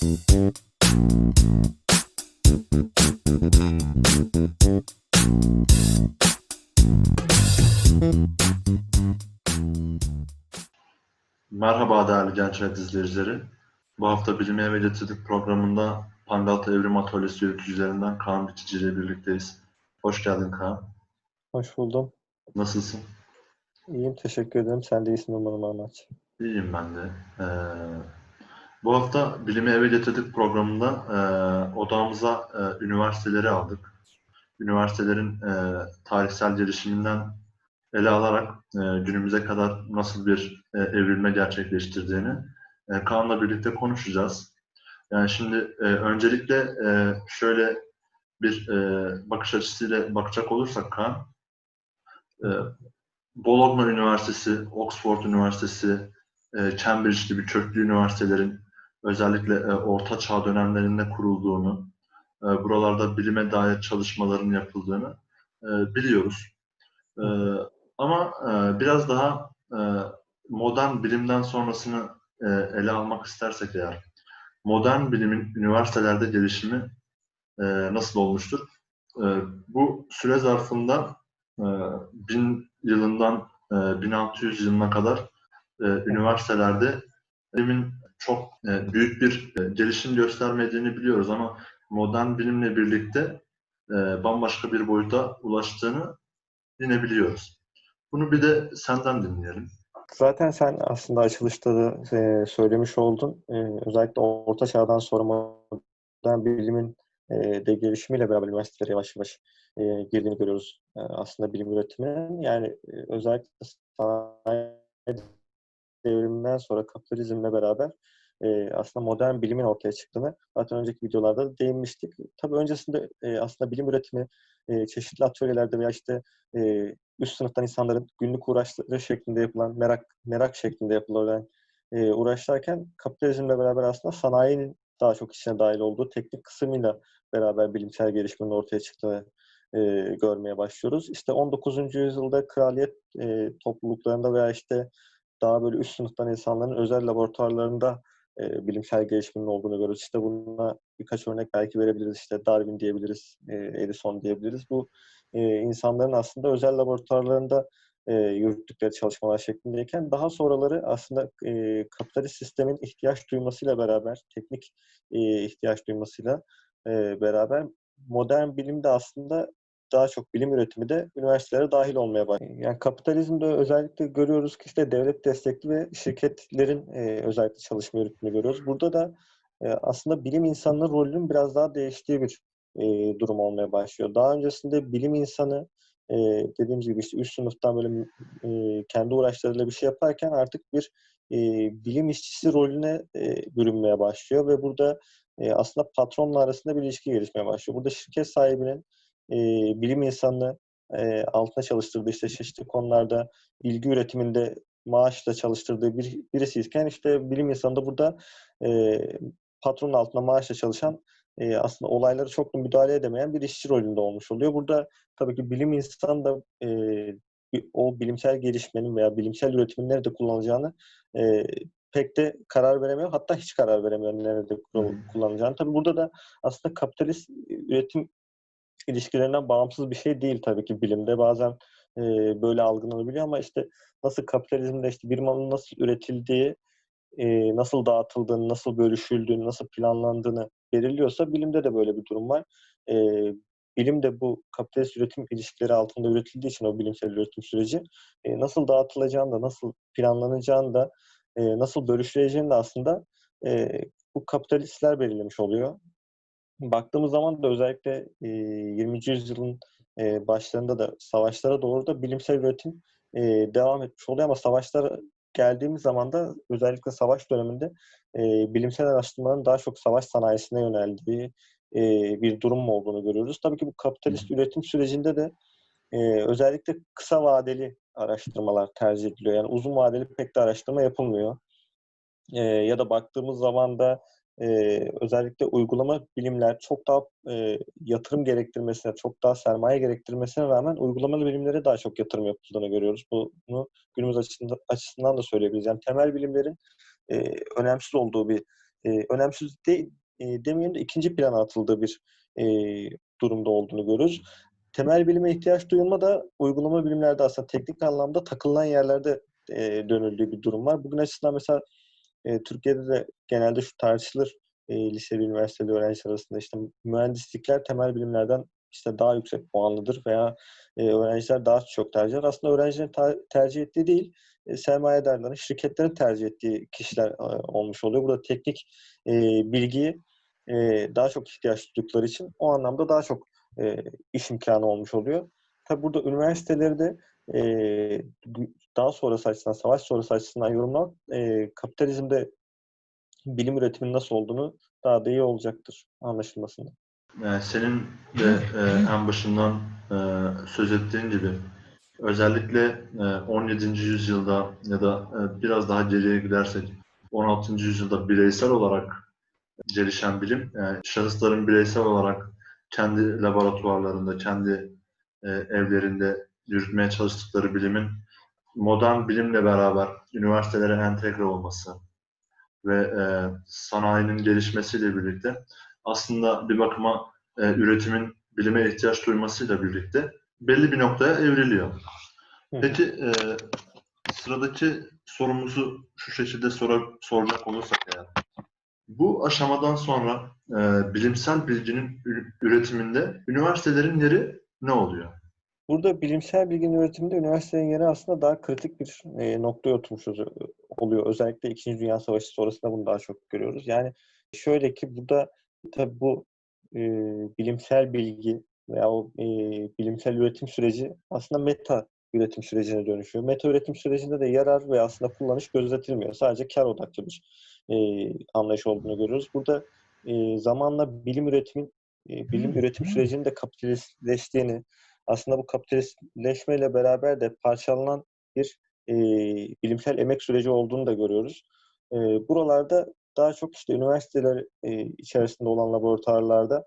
Merhaba değerli genç hayat izleyicileri. Bu hafta Bilime ve Getirdik programında Pangaltı Evrim Atölyesi yöneticilerinden Kaan Bitici ile birlikteyiz. Hoş geldin Kaan. Hoş buldum. Nasılsın? İyiyim, teşekkür ederim. Sen de iyisin umarım Ahmet. İyiyim ben de. Ee, bu hafta Bilimi Eve Getirdik programında e, odamıza e, üniversiteleri aldık. Üniversitelerin e, tarihsel gelişiminden ele alarak e, günümüze kadar nasıl bir e, evrilme gerçekleştirdiğini e, Kaan'la birlikte konuşacağız. Yani şimdi e, öncelikle e, şöyle bir e, bakış açısıyla bakacak olursak Kaan, e, Bologna Üniversitesi, Oxford Üniversitesi, e, Cambridge gibi köklü üniversitelerin özellikle e, Orta Çağ dönemlerinde kurulduğunu, e, buralarda bilime dair çalışmaların yapıldığını e, biliyoruz. E, ama e, biraz daha e, modern bilimden sonrasını e, ele almak istersek eğer, modern bilimin üniversitelerde gelişimi e, nasıl olmuştur? E, bu süre zarfında e, 1000 yılından e, 1600 yılına kadar e, üniversitelerde bilimin çok e, büyük bir e, gelişim göstermediğini biliyoruz ama modern bilimle birlikte e, bambaşka bir boyuta ulaştığını yine biliyoruz. Bunu bir de senden dinleyelim. Zaten sen aslında açılışta da e, söylemiş oldun. E, özellikle Orta Çağ'dan sonra modern bilimin e, de gelişimiyle beraber üniversitelere yavaş yavaş e, girdiğini görüyoruz. E, aslında bilim üretiminin. Yani e, özellikle sanayi devriminden sonra kapitalizmle beraber e, aslında modern bilimin ortaya çıktığını zaten önceki videolarda da değinmiştik. Tabii öncesinde e, aslında bilim üretimi e, çeşitli atölyelerde veya işte e, üst sınıftan insanların günlük uğraşları şeklinde yapılan, merak merak şeklinde yapılan e, uğraşlarken kapitalizmle beraber aslında sanayinin daha çok içine dahil olduğu teknik kısmıyla beraber bilimsel gelişmenin ortaya çıktığını e, görmeye başlıyoruz. İşte 19. yüzyılda kraliyet e, topluluklarında veya işte daha böyle üst sınıftan insanların özel laboratuvarlarında e, bilimsel gelişmenin olduğunu görüyoruz. İşte buna birkaç örnek belki verebiliriz. İşte Darwin diyebiliriz, e, Edison diyebiliriz. Bu e, insanların aslında özel laboratuvarlarında e, yürüttükleri çalışmalar şeklindeyken daha sonraları aslında e, kapitalist sistemin ihtiyaç duymasıyla beraber, teknik e, ihtiyaç duymasıyla e, beraber modern bilimde aslında daha çok bilim üretimi de üniversitelere dahil olmaya başlıyor. Yani kapitalizmde özellikle görüyoruz ki işte devlet destekli ve şirketlerin e, özellikle çalışma yürüttüğünü görüyoruz. Burada da e, aslında bilim insanının rolünün biraz daha değiştiği bir e, durum olmaya başlıyor. Daha öncesinde bilim insanı e, dediğimiz gibi işte üst sınıftan böyle e, kendi uğraşlarıyla bir şey yaparken artık bir e, bilim işçisi rolüne e, bürünmeye başlıyor ve burada e, aslında patronla arasında bir ilişki gelişmeye başlıyor. Burada şirket sahibinin e, bilim insanını e, altına çalıştırdığı işte çeşitli konularda bilgi üretiminde maaşla çalıştırdığı bir, birisiyken işte bilim insanı da burada e, patronun altında maaşla çalışan e, aslında olayları çok da müdahale edemeyen bir işçi rolünde olmuş oluyor. Burada tabii ki bilim insanı da e, o bilimsel gelişmenin veya bilimsel üretimin nerede kullanılacağını e, pek de karar veremiyor. Hatta hiç karar veremiyor nerede kullanılacağını. Tabii burada da aslında kapitalist üretim ilişkilerinden bağımsız bir şey değil tabii ki bilimde. Bazen e, böyle algılanabiliyor ama işte nasıl kapitalizmde işte bir malın nasıl üretildiği, e, nasıl dağıtıldığını, nasıl bölüşüldüğünü, nasıl planlandığını belirliyorsa bilimde de böyle bir durum var. E, bilim de bu kapitalist üretim ilişkileri altında üretildiği için o bilimsel üretim süreci e, nasıl dağıtılacağını da, nasıl planlanacağını da, e, nasıl bölüşüleceğini de aslında e, bu kapitalistler belirlemiş oluyor baktığımız zaman da özellikle e, 20. yüzyılın e, başlarında da savaşlara doğru da bilimsel üretim e, devam etmiş oluyor ama savaşlar geldiğimiz zaman da özellikle savaş döneminde e, bilimsel araştırmaların daha çok savaş sanayisine yöneldiği e, bir durum olduğunu görüyoruz. Tabii ki bu kapitalist üretim sürecinde de e, özellikle kısa vadeli araştırmalar tercih ediliyor. Yani uzun vadeli pek de araştırma yapılmıyor. E, ya da baktığımız zaman da ee, özellikle uygulama bilimler çok daha e, yatırım gerektirmesine, çok daha sermaye gerektirmesine rağmen uygulamalı bilimlere daha çok yatırım yapıldığını görüyoruz. Bunu günümüz açısından, açısından da söyleyebiliriz. Yani temel bilimlerin e, önemsiz olduğu bir e, önemsiz de, e, demeyelim de ikinci plana atıldığı bir e, durumda olduğunu görüyoruz. Temel bilime ihtiyaç duyulma da uygulama bilimlerde aslında teknik anlamda takılan yerlerde e, dönüldüğü bir durum var. Bugün açısından mesela e, Türkiye'de de genelde şu tartışılır e, lise ve üniversitede öğrenciler arasında işte mühendislikler temel bilimlerden işte daha yüksek puanlıdır veya e, öğrenciler daha çok tercih eder. Aslında öğrencilerin ta- tercih ettiği değil, e, sermayedarların, şirketlerin tercih ettiği kişiler e, olmuş oluyor. Burada teknik e, bilgiyi e, daha çok ihtiyaç duydukları için o anlamda daha çok e, iş imkanı olmuş oluyor. Tabi burada üniversiteleri de e, daha sonrası açısından, savaş sonrası açısından yorumlamak e, kapitalizmde bilim üretiminin nasıl olduğunu daha da iyi olacaktır anlaşılmasında. Senin de e, en başından e, söz ettiğin gibi özellikle e, 17. yüzyılda ya da e, biraz daha geriye gidersek 16. yüzyılda bireysel olarak gelişen bilim, yani şahısların bireysel olarak kendi laboratuvarlarında, kendi e, evlerinde yürütmeye çalıştıkları bilimin modern bilimle beraber üniversitelere entegre olması ve e, sanayinin gelişmesiyle birlikte aslında bir bakıma e, üretimin bilime ihtiyaç duymasıyla birlikte belli bir noktaya evriliyor. Peki e, sıradaki sorumuzu şu şekilde sor soracak olursak eğer. Bu aşamadan sonra e, bilimsel bilginin üretiminde üniversitelerin yeri ne oluyor? Burada bilimsel bilginin üretiminde üniversitelerin yeri aslında daha kritik bir e, noktaya oturmuş oluyor. Özellikle İkinci Dünya Savaşı sonrasında bunu daha çok görüyoruz. Yani şöyle ki burada tabi bu e, bilimsel bilgi veya o e, bilimsel üretim süreci aslında meta üretim sürecine dönüşüyor. Meta üretim sürecinde de yarar ve aslında kullanış gözetilmiyor. Sadece kar odaklı bir e, anlayış olduğunu görüyoruz. Burada e, zamanla bilim üretimin e, bilim üretim sürecinin de kapitalistleştiğini, aslında bu kapitalistleşmeyle beraber de parçalanan bir e, bilimsel emek süreci olduğunu da görüyoruz. E, buralarda daha çok işte üniversiteler e, içerisinde olan laboratuvarlarda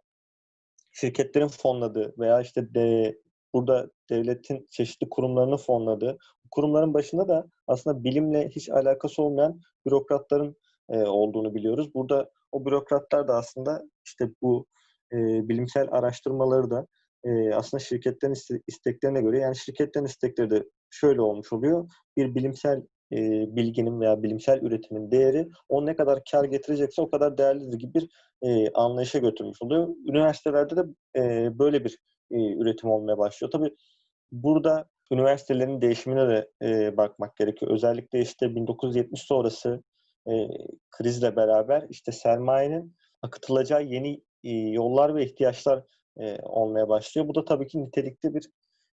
şirketlerin fonladığı veya işte de, burada devletin çeşitli kurumlarının fonladığı, kurumların başında da aslında bilimle hiç alakası olmayan bürokratların e, olduğunu biliyoruz. Burada o bürokratlar da aslında işte bu e, bilimsel araştırmaları da e, aslında şirketlerin isteklerine göre yani şirketlerin istekleri de şöyle olmuş oluyor. Bir bilimsel e, bilginin veya bilimsel üretimin değeri o ne kadar kar getirecekse o kadar değerlidir gibi bir e, anlayışa götürmüş oluyor. Üniversitelerde de e, böyle bir e, üretim olmaya başlıyor. Tabii burada üniversitelerin değişimine de e, bakmak gerekiyor. Özellikle işte 1970 sonrası e, krizle beraber işte sermayenin akıtılacağı yeni e, yollar ve ihtiyaçlar e, olmaya başlıyor. Bu da tabii ki nitelikli bir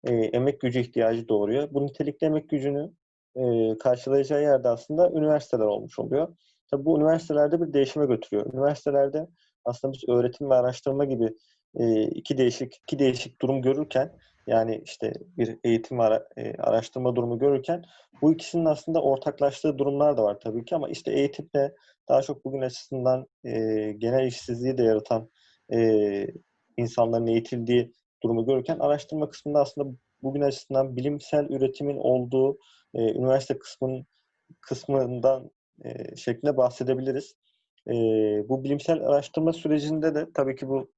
e, emek gücü ihtiyacı doğuruyor. Bu nitelikli emek gücünü e, karşılayacağı yerde aslında üniversiteler olmuş oluyor. Tabii bu üniversitelerde bir değişime götürüyor. Üniversitelerde aslında biz öğretim ve araştırma gibi e, iki değişik iki değişik durum görürken yani işte bir eğitim ara, e, araştırma durumu görürken bu ikisinin aslında ortaklaştığı durumlar da var tabii ki ama işte eğitimle daha çok bugün açısından e, genel işsizliği de yaratan e, insanların eğitildiği durumu görürken araştırma kısmında aslında bugün açısından bilimsel üretimin olduğu e, üniversite kısmının kısmından e, şeklinde bahsedebiliriz. E, bu bilimsel araştırma sürecinde de tabii ki bu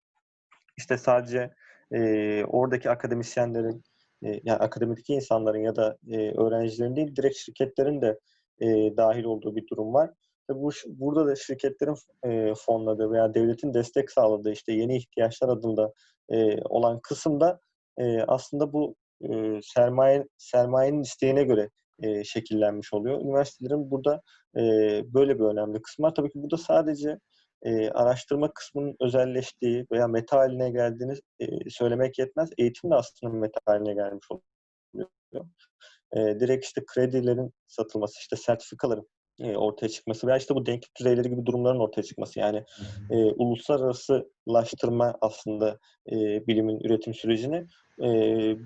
işte sadece e, oradaki akademisyenlerin e, yani akademideki insanların ya da e, öğrencilerin değil direkt şirketlerin de e, dahil olduğu bir durum var. Bu burada da şirketlerin e, fonladığı veya devletin destek sağladığı işte yeni ihtiyaçlar adında e, olan kısımda e, aslında bu e, sermaye sermayenin isteğine göre e, şekillenmiş oluyor. Üniversitelerin burada e, böyle bir önemli kısmı var. Tabii ki burada sadece e, araştırma kısmının özelleştiği veya meta haline geldiğini e, söylemek yetmez. Eğitim de aslında meta haline gelmiş oluyor. E, direkt işte kredilerin satılması, işte sertifikaların e, ortaya çıkması veya işte bu denklik düzeyleri gibi durumların ortaya çıkması. Yani e, uluslararasılaştırma aslında e, bilimin üretim sürecini. E,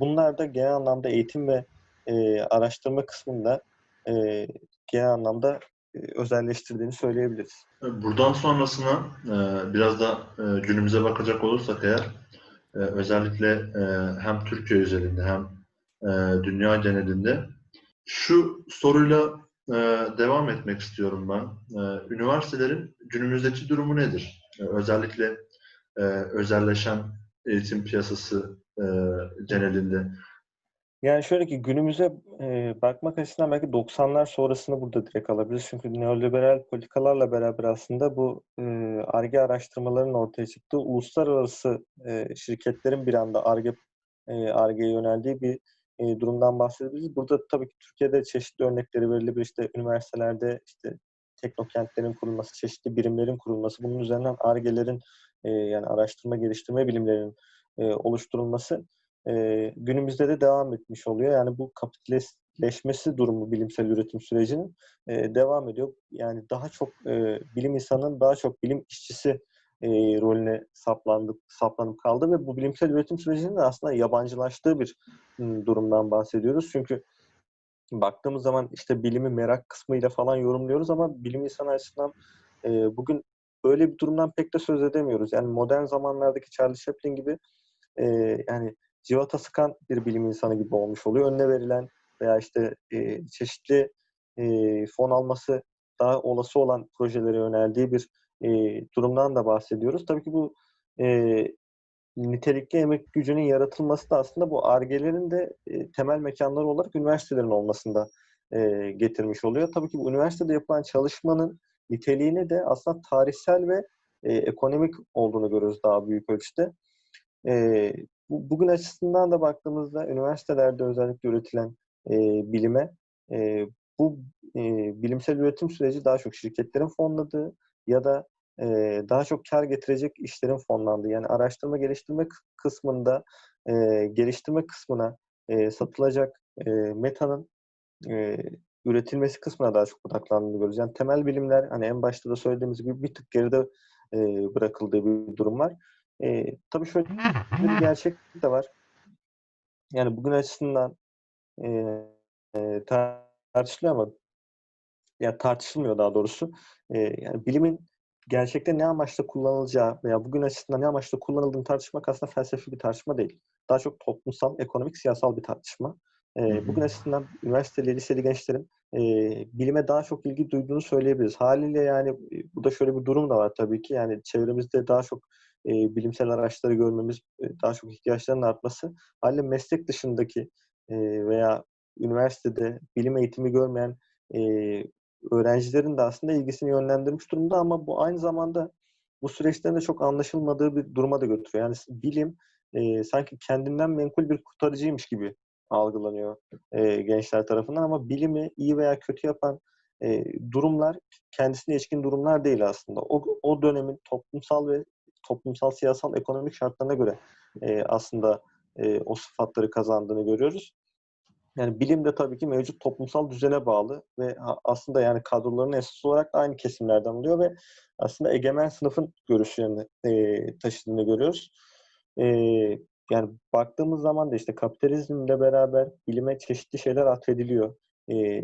bunlar da genel anlamda eğitim ve e, araştırma kısmında e, genel anlamda e, özelleştirdiğini söyleyebiliriz. Buradan sonrasına e, biraz da e, günümüze bakacak olursak eğer e, özellikle e, hem Türkiye özelinde hem e, dünya genelinde şu soruyla e, devam etmek istiyorum ben. E, üniversitelerin günümüzdeki durumu nedir? E, özellikle e, özelleşen eğitim piyasası e, genelinde. Yani şöyle ki günümüze e, bakmak açısından belki 90'lar sonrasını burada direkt alabiliriz. Çünkü neoliberal politikalarla beraber aslında bu ARGE araştırmalarının ortaya çıktığı uluslararası şirketlerin bir anda ARGE ARGE'ye yöneldiği bir e, durumdan bahsedebiliriz. Burada tabii ki Türkiye'de çeşitli örnekleri verilebilir. İşte üniversitelerde işte teknokentlerin kurulması, çeşitli birimlerin kurulması, bunun üzerinden ARGE'lerin e, yani araştırma geliştirme bilimlerinin e, oluşturulması e, günümüzde de devam etmiş oluyor. Yani bu kapitalistleşmesi durumu bilimsel üretim sürecinin e, devam ediyor. Yani daha çok e, bilim insanının daha çok bilim işçisi e, rolüne saplandık, saplanıp kaldı ve bu bilimsel üretim sürecinin de aslında yabancılaştığı bir durumdan bahsediyoruz. Çünkü baktığımız zaman işte bilimi merak kısmıyla falan yorumluyoruz ama bilim insanı açısından e, bugün böyle bir durumdan pek de söz edemiyoruz. Yani modern zamanlardaki Charlie Chaplin gibi e, yani civata sıkan bir bilim insanı gibi olmuş oluyor. Önüne verilen veya işte e, çeşitli e, fon alması daha olası olan projelere yöneldiği bir e, durumdan da bahsediyoruz. Tabii ki bu e, nitelikli emek gücünün yaratılması da aslında bu argelerin de e, temel mekanları olarak üniversitelerin olmasında e, getirmiş oluyor. Tabii ki bu üniversitede yapılan çalışmanın niteliğini de aslında tarihsel ve e, ekonomik olduğunu görüyoruz daha büyük ölçüde. E, bu, bugün açısından da baktığımızda üniversitelerde özellikle üretilen e, bilime e, bu e, bilimsel üretim süreci daha çok şirketlerin fonladığı ya da e, daha çok kar getirecek işlerin fonlandığı. Yani araştırma geliştirme kısmında e, geliştirme kısmına e, satılacak e, metanın e, üretilmesi kısmına daha çok odaklandığını görüyoruz. Yani temel bilimler hani en başta da söylediğimiz gibi bir tık geride e, bırakıldığı bir durum var. E, tabii şöyle bir gerçek de var. Yani bugün açısından e, e, tartışılıyor ama ya tartışılmıyor daha doğrusu. E, yani bilimin gerçekte ne amaçla kullanılacağı veya bugün açısından ne amaçla kullanıldığını tartışmak aslında felsefi bir tartışma değil. Daha çok toplumsal, ekonomik, siyasal bir tartışma. E, bugün açısından üniversiteli, liseli gençlerin e, bilime daha çok ilgi duyduğunu söyleyebiliriz. Haliyle yani burada şöyle bir durum da var tabii ki. Yani çevremizde daha çok e, bilimsel araçları görmemiz, e, daha çok ihtiyaçların artması haliyle meslek dışındaki e, veya üniversitede bilim eğitimi görmeyen e, öğrencilerin de aslında ilgisini yönlendirmiş durumda ama bu aynı zamanda bu süreçlerin de çok anlaşılmadığı bir duruma da götürüyor. Yani bilim e, sanki kendinden menkul bir kurtarıcıymış gibi algılanıyor e, gençler tarafından ama bilimi iyi veya kötü yapan e, durumlar kendisine ilişkin durumlar değil aslında. O, o dönemin toplumsal ve toplumsal, siyasal, ekonomik şartlarına göre e, aslında e, o sıfatları kazandığını görüyoruz. Yani bilim de tabii ki mevcut toplumsal düzene bağlı ve aslında yani kadroların esas olarak aynı kesimlerden oluyor ve aslında egemen sınıfın görüşlerini e, taşıdığını görüyoruz. E, yani baktığımız zaman da işte kapitalizmle beraber bilime çeşitli şeyler atfediliyor. E,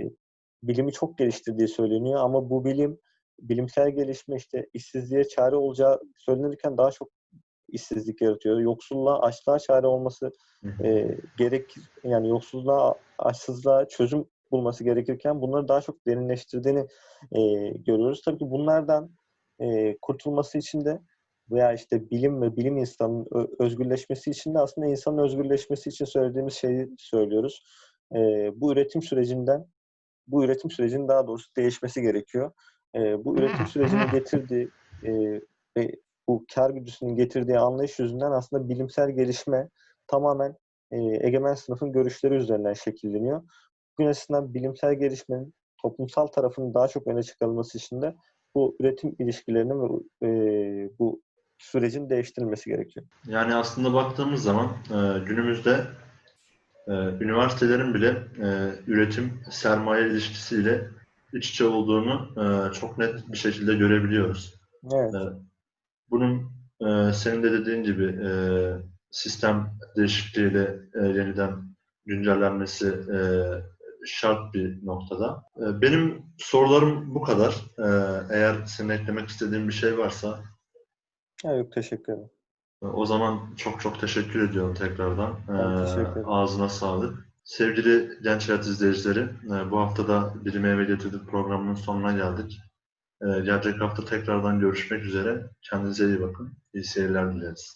bilimi çok geliştirdiği söyleniyor ama bu bilim bilimsel gelişme işte işsizliğe çare olacağı söylenirken daha çok işsizlik yaratıyor. Yoksulluğa, açlığa çare olması e, gerek yani yoksulluğa, açsızlığa çözüm bulması gerekirken bunları daha çok derinleştirdiğini e, görüyoruz. Tabii ki bunlardan e, kurtulması için de veya işte bilim ve bilim insanının özgürleşmesi için de aslında insanın özgürleşmesi için söylediğimiz şeyi söylüyoruz. E, bu üretim sürecinden bu üretim sürecinin daha doğrusu değişmesi gerekiyor. E, bu üretim sürecinin getirdiği e, ve bu kar güdüsünün getirdiği anlayış yüzünden aslında bilimsel gelişme tamamen e, egemen sınıfın görüşleri üzerinden şekilleniyor. Bugün açısından bilimsel gelişmenin toplumsal tarafının daha çok öne çıkarılması için de bu üretim ilişkilerinin ve e, bu sürecin değiştirilmesi gerekiyor. Yani aslında baktığımız zaman e, günümüzde e, üniversitelerin bile e, üretim sermaye ilişkisiyle iç içe olduğunu e, çok net bir şekilde görebiliyoruz. Evet. E, bunun e, senin de dediğin gibi e, sistem değişikliğiyle e, yeniden güncellenmesi e, şart bir noktada. E, benim sorularım bu kadar. E, eğer senin eklemek istediğin bir şey varsa. Yok teşekkür ederim. E, o zaman çok çok teşekkür ediyorum tekrardan. Ben teşekkür ederim. Ağzına sağlık. Sevgili Genç Hayat izleyicileri, e, bu hafta da Bilime Eve Getirdik programının sonuna geldik. E, Gelecek hafta tekrardan görüşmek üzere. Kendinize iyi bakın. İyi seyirler dileriz.